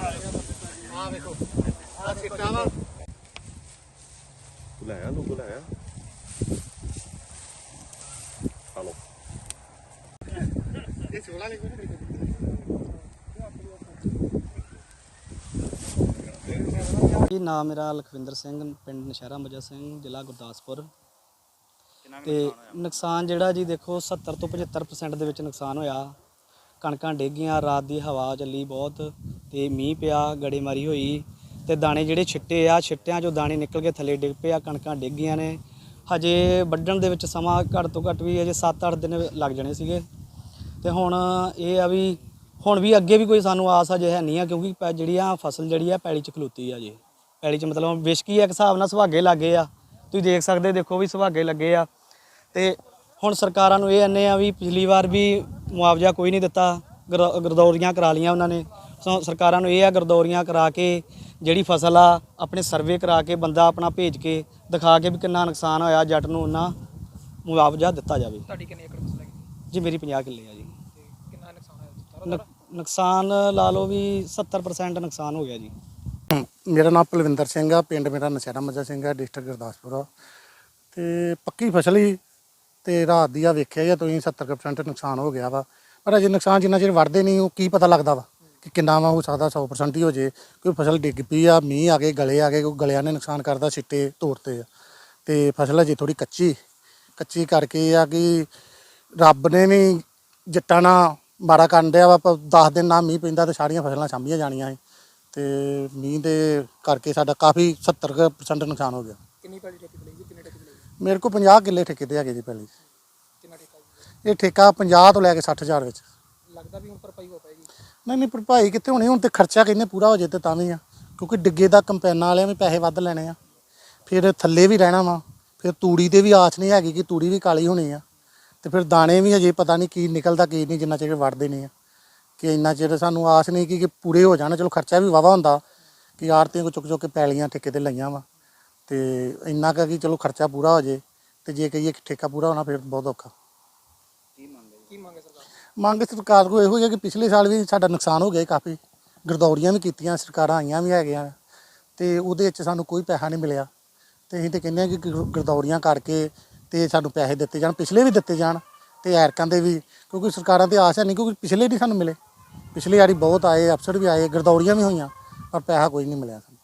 ਆ ਵੇਖੋ ਆ ਸਿੱਟਾ ਵਾ। ਤੂੰ ਲੈ ਆ ਲੋਕ ਲੈ ਆ ਹਲੋ ਇਹ ਲੈ ਜੀ ਨਾਮ ਮੇਰਾ ਲਖਵਿੰਦਰ ਸਿੰਘ ਪਿੰਡ ਨਸ਼ਹਿਰਾ ਮਜਾ ਸਿੰਘ ਜ਼ਿਲ੍ਹਾ ਗੁਰਦਾਸਪੁਰ। ਤੇ ਨੁਕਸਾਨ ਜਿਹੜਾ ਜੀ ਦੇਖੋ 70 ਤੋਂ 75% ਦੇ ਵਿੱਚ ਨੁਕਸਾਨ ਹੋਇਆ। ਕਣਕਾਂ ਡੇਗੀਆਂ, ਰਾਤ ਦੀ ਹਵਾ ਚੱਲੀ ਬਹੁਤ ਤੇ ਮੀਂਹ ਪਿਆ, ਗੜੇਮਾਰੀ ਹੋਈ ਤੇ ਦਾਣੇ ਜਿਹੜੇ ਛਿੱਟੇ ਆ, ਛਿੱਟਿਆਂ ਚੋਂ ਦਾਣੇ ਨਿਕਲ ਕੇ ਥੱਲੇ ਡਿੱਗ ਪਏ ਆ, ਕਣਕਾਂ ਡਿੱਗੀਆਂ ਨੇ। ਹਜੇ ਵੱਢਣ ਦੇ ਵਿੱਚ ਸਮਾਂ ਘੱਟ ਤੋਂ ਘੱਟ ਵੀ ਅਜੇ 7-8 ਦਿਨ ਲੱਗ ਜਾਣੇ ਸੀਗੇ। ਤੇ ਹੁਣ ਇਹ ਆ ਵੀ ਹੁਣ ਵੀ ਅੱਗੇ ਵੀ ਕੋਈ ਸਾਨੂੰ ਆਸ ਹਜੇ ਹੈ ਨਹੀਂ ਆ ਕਿਉਂਕਿ ਪੈ- ਜਿਹੜੀ ਆ ਫਸਲ ਜਿਹੜੀ ਆ ਪੈਲੀ ਚ ਖਲੋਤੀ ਆ ਜੇ ਪੈਲੀ ਚ ਮਤਲਬ ਵਿਸ਼ਕੀ ਆ, ਇੱਕ ਹਿਸਾਬ ਨਾਲ ਸੁਹਾਗੇ ਲੱਗੇ ਆ। ਤੁਸੀਂ ਦੇਖ ਸਕਦੇ ਦੇਖੋ ਵੀ ਸੁਹਾਗੇ ਲੱਗੇ ਆ। ਤੇ ਹੁਣ ਸਰਕਾਰਾਂ ਨੂੰ ਇਹ ਅੰਨੇ ਆ ਵੀ ਪਿਛਲੀ ਵਾਰ ਵੀ ਮੁਆਵਜ਼ਾ ਕੋਈ ਨਹੀਂ ਦਿੱਤਾ ਗਰ- ਗਰਦੌਰੀਆਂ ਕਰਾ ਲੀਆਂ ਉਹਨਾਂ ਨੇ। ਸੋ ਸਰਕਾਰਾਂ ਨੂੰ ਇਹ ਆ ਗਰਦੌਰੀਆਂ ਕਰਾ ਕੇ ਜਿਹੜੀ ਫਸਲ ਆ ਆਪਣੇ ਸਰਵੇ ਕਰਾ ਕੇ ਬੰਦਾ ਆਪਣਾ ਭੇਜ ਕੇ ਦਿਖਾ ਕੇ ਵੀ ਕਿੰਨਾ ਨੁਕਸਾਨ ਹੋਇਆ ਜੱਟ ਨੂੰ ਉਹਨਾਂ ਮੁਆਵਜ਼ਾ ਦਿੱਤਾ ਜਾਵੇ। ਤੁਹਾਡੀ ਕਿੰਨੀ ਏਕੜ ਫਸਲ ਹੈਗੀ? ਜੀ ਮੇਰੀ 50 ਕਿੱਲੇ ਆ ਜੀ। ਕਿੰਨਾ ਨੁਕਸਾਨ ਹੋਇਆ ਨੁਕਸਾਨ ਲਾ ਲਓ ਵੀ 70% ਨੁਕਸਾਨ ਹੋ ਗਿਆ ਜੀ। ਮੇਰਾ ਨਾਮ ਪਲਵਿੰਦਰ ਸਿੰਘ ਆ ਪਿੰਡ ਮੇਰਾ ਨਸ਼ਹਿਰਾ ਮੱਜਾ ਸਿੰਘ ਆ ਡਿਸਟ੍ਰਿਕਟ ਗੁਰਦਾਸਪੁਰ ਆ। ਤੇ ਪੱਕੀ ਫਸਲ ਹੀ ਤੇ ਰਾਤ ਦੀ ਆ ਵੇਖਿਆ ਜਾਂ ਤੁਸੀਂ 70% ਨੁਕਸਾਨ ਹੋ ਗਿਆ ਵਾ। ਪਰ ਅਜੇ ਨੁਕਸਾਨ ਜਿੰਨਾ ਚਿਰ ਵੜਦੇ ਨਹੀਂ, ਉਹ ਕੀ ਪਤਾ ਲੱਗਦਾ ਵਾ ਕਿ ਕਿੰਨਾ ਵਾ, ਹੋ ਸਕਦਾ 100% ਹੀ ਹੋ ਜੇ। ਕੋਈ ਫਸਲ ਡਿੱਗ ਪਈ ਆ, ਮੀਂਹ ਆ ਗਏ, ਗਲੇ ਆ ਗਏ ਕੋਈ ਗਲਿਆਂ ਨੇ ਨੁਕਸਾਨ ਕਰਦਾ ਸਿੱਟੇ ਤੋੜਤੇ ਆ ਤੇ ਫਸਲ ਅਜੇ ਥੋੜੀ ਕੱਚੀ ਕੱਚੀ ਕਰਕੇ ਇਹ ਆ ਕਿ ਰੱਬ ਨੇ ਵੀ ਜੱਟਾਂ ਨਾਲ ਮਾਰਾ ਕਰਨ ਡਿਆ ਵਾ 10 ਦਿਨ ਨਾ ਮੀਂਹ ਪੈਂਦਾ ਤੇ ਸਾਰੀਆਂ ਫਸਲਾਂ ਸਾਂਭੀਆਂ ਜਾਣੀਆਂ ਸੀ। ਤੇ ਮੀਂਹ ਦੇ ਕਰਕੇ ਸਾਡਾ ਕਾਫੀ 70% ਨੁਕਸਾਨ ਹੋ ਗਿਆ। ਕਿੰਨੀ ਪੈਲੀ ਠੇਕੇ ਤੇ ਲਈ ਮੇਰੇ ਕੋਲ 50 ਕਿੱਲੇ ਠੇਕੇ ਤੇ ਹੈਗੇ ਜੀ ਪਹਿਲੇ। ਕਿੰਨਾ ਠੇਕਾ ਜੀ ਇਹ ਠੇਕਾ 50 ਤੋਂ ਲੈ ਕੇ 60000 ਵਿੱਚ। ਲੱਗਦਾ ਵੀ ਹੁਣ ਭਰਪਾਈ ਹੋ ਪਾਏਗੀ। ਨਹੀਂ ਨਹੀਂ ਭਰਪਾਈ ਕਿੱਥੇ ਹੋਣੀ? ਹੁਣ ਤੇ ਖਰਚਾ ਕਹਿੰਦੇ ਪੂਰਾ ਹੋ ਜੇ ਤੇ ਤਾਂ ਵੀ ਆ। ਕਿਉਂਕਿ ਡਿੱਗੇ ਦਾ ਕੰਪੈਨਾਂ ਵਾਲਿਆਂ ਵੀ ਪੈਸੇ ਵੱਧ ਲੈਣੇ ਆ। ਫਿਰ ਥੱਲੇ ਵੀ ਰਹਿਣਾ ਵਾ। ਫਿਰ ਤੂੜੀ ਤੇ ਵੀ ਆਸ ਨਹੀਂ ਹੈਗੀ ਕਿ ਤੂੜੀ ਵੀ ਕਾਲੀ ਹੋਣੀ ਆ। ਤੇ ਫਿਰ ਦਾਣੇ ਵੀ ਅਜੇ ਪਤਾ ਨਹੀਂ ਕੀ ਨਿਕਲਦਾ ਕੀ ਨਹੀਂ ਜਿੰਨਾ ਚਿਰ ਵੜਦੇ ਨਹੀਂ ਆ। ਕਿ ਇੰਨਾ ਚਿਰ ਸਾਨੂੰ ਆਸ ਨਹੀਂ ਕਿ ਕਿ ਪੂਰੇ ਹੋ ਜਾਣ। ਚਲੋ ਖਰਚਾ ਵੀ ਵਾਵਾ ਹੁੰਦਾ। ਕਿ ਆੜਤੀਆਂ ਕੋ ਚੁੱਕ ਚੁੱਕ ਕੇ ਪੈਲੀਆਂ ਠੇਕੇ ਤੇ ਲਈਆਂ ਵਾ। ਤੇ ਇੰਨਾ ਕੁ ਕਿ ਚਲੋ ਖਰਚਾ ਪੂਰਾ ਹੋ ਜੇ ਤੇ ਜੇ ਕਹੀਏ ਕਿ ਠੇਕਾ ਪੂਰਾ ਹੋਣਾ ਫਿਰ ਬਹੁਤ ਔਖਾ। ਕੀ ਮੰਗੇ ਸਰਕਾਰ ਮੰਗ ਸਰਕਾਰ ਕੋਲ ਇਹੋ ਹੀ ਹੈ ਕਿ ਪਿਛਲੇ ਸਾਲ ਵੀ ਸਾਡਾ ਨੁਕਸਾਨ ਹੋ ਗਿਆ ਕਾਫੀ। ਗਰਦੌਰੀਆਂ ਵੀ ਕੀਤੀਆਂ ਸਰਕਾਰਾਂ ਆਈਆਂ ਵੀ ਹੈਗੀਆਂ। ਤੇ ਉਹਦੇ ਵਿੱਚ ਸਾਨੂੰ ਕੋਈ ਪੈਸਾ ਨਹੀਂ ਮਿਲਿਆ। ਤੇ ਅਸੀਂ ਤੇ ਕਹਿੰਦੇ ਹਾਂ ਕਿ ਗਰ- ਗਰਦੌਰੀਆਂ ਕਰਕੇ ਤੇ ਸਾਨੂੰ ਪੈਸੇ ਦਿੱਤੇ ਜਾਣ ਪਿਛਲੇ ਵੀ ਦਿੱਤੇ ਜਾਣ ਤੇ ਐਰਕਾਂ ਦੇ ਵੀ ਕਿਉਂਕਿ ਸਰਕਾਰਾਂ ਤੇ ਆਸ ਹੈ ਨਹੀਂ ਕਿਉਂਕਿ ਪਿਛਲੇ ਨਹੀਂ ਸਾਨੂੰ ਮਿਲੇ। ਪਿਛਲੇ ਵਾਰੀ ਬਹੁਤ ਆਏ ਅਫਸਰ ਵੀ ਆਏ ਗਰਦੌਰੀਆਂ ਵੀ ਹੋਈਆਂ ਪਰ ਪੈਸਾ ਕੋਈ ਨਹੀਂ ਮਿਲਿਆ ਸਾਨੂੰ।